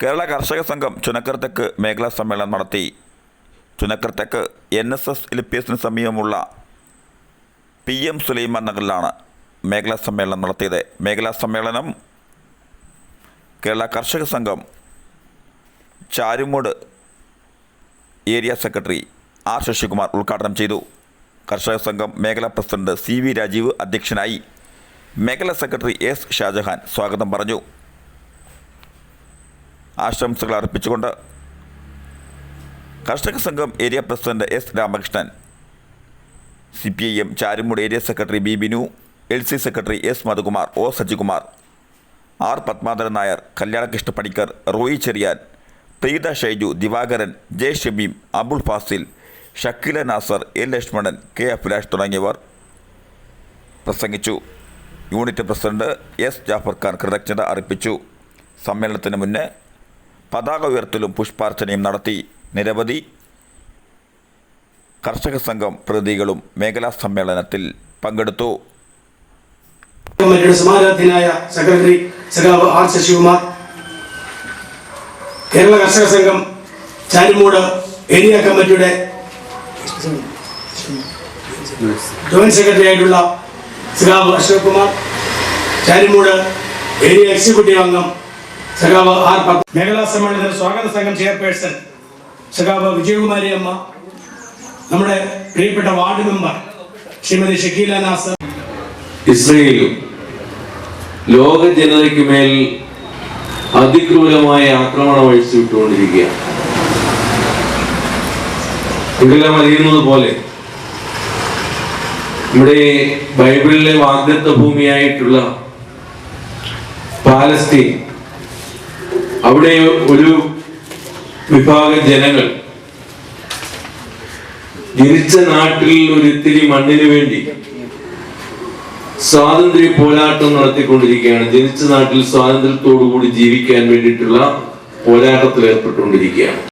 കേരള കർഷക സംഘം ചുനക്കർത്തക്ക് മേഖലാ സമ്മേളനം നടത്തി. ചുനക്കർത്തക്ക് N S S L P എസിന് സമീപമുള്ള പി എം സുലൈമാൻ നഗറിലാണ് മേഖലാ സമ്മേളനം നടത്തിയത്. മേഖലാ സമ്മേളനം Kerala Karshaka Sangham Charummoodu area secretary R Sasikumar ഉദ്ഘാടനം ചെയ്തു. കർഷക സംഘം മേഖലാ പ്രസിഡന്റ് സി വി രാജീവ് അധ്യക്ഷനായി. മേഖലാ സെക്രട്ടറി എസ് ഷാജഹാൻ സ്വാഗതം പറഞ്ഞു. ആശംസകൾ അർപ്പിച്ചുകൊണ്ട് Karshaka Sangham area president S Ramakrishnan C P I M Charummoodu area secretary B Binu L C secretary S Madhukumar O Sajikumar R Padmadharan Nair Kalyanakrishna Panicker Roy Cherian Preetha Shaiju Divakaran J Shameem Abul Fazil Shakeela Nasar L Lakshmanan K Abhilash തുടങ്ങിയവർ പ്രസംഗിച്ചു. Unit president S Jafar Khan കൃതജ്ഞത അർപ്പിച്ചു. സമ്മേളനത്തിന് മുന്നേ പതാക ഉയർത്തലും പുഷ്പാർച്ചനയും നടത്തി. നിരവധി കർഷക സംഘം പ്രതികളും മേഖലാ സമ്മേളനത്തിൽ പങ്കെടുത്തു. സമാരാധ്യനായ സെക്രട്ടറി സഖാവ് ആർ ശശികുമാർ കേരള കർഷക സംഘം ചാരിമൂട് ഏരിയ കമ്മിറ്റിയുടെ ജോയിന്റ് സെക്രട്ടറി ആയിട്ടുള്ള സഖാവ് അശോക് കുമാർ ചാരിമൂട് ഏരിയ എക്സിക്യൂട്ടീവ് അംഗം സഖാവ് ആർ മേഖലാ സമ്മേളനത്തിന് സ്വാഗത സംഘം ചെയർപേഴ്സൺ സഖാവ് വിജയകുമാരി അമ്മ നമ്മുടെ പ്രിയപ്പെട്ട വാർഡ് മെമ്പർ ശ്രീമതി ഷക്കീല നാസർ. ഇസ്രയേലും ലോക ജനതയ്ക്ക് മേൽ അതിക്രൂരമായ ആക്രമണം അഴിച്ചുവിട്ടുകൊണ്ടിരിക്കുകയാണ്. നിങ്ങളെല്ലാം അറിയുന്നത് പോലെ ഇവിടെ ബൈബിളിലെ വാഗ്ദത്ത ഭൂമിയായിട്ടുള്ള പാലസ്തീൻ അവിടെ ഒരു വിഭാഗ ജനങ്ങൾ ജനിച്ച നാട്ടിൽ ഒരു ഇത്തിരി മണ്ണിന് വേണ്ടി സ്വാതന്ത്ര്യ പോരാട്ടം നടത്തിക്കൊണ്ടിരിക്കുകയാണ്. ജനിച്ച നാട്ടിൽ സ്വാതന്ത്ര്യത്തോടു കൂടി ജീവിക്കാൻ വേണ്ടിയിട്ടുള്ള പോരാട്ടത്തിൽ ഏർപ്പെട്ടുകൊണ്ടിരിക്കുകയാണ്.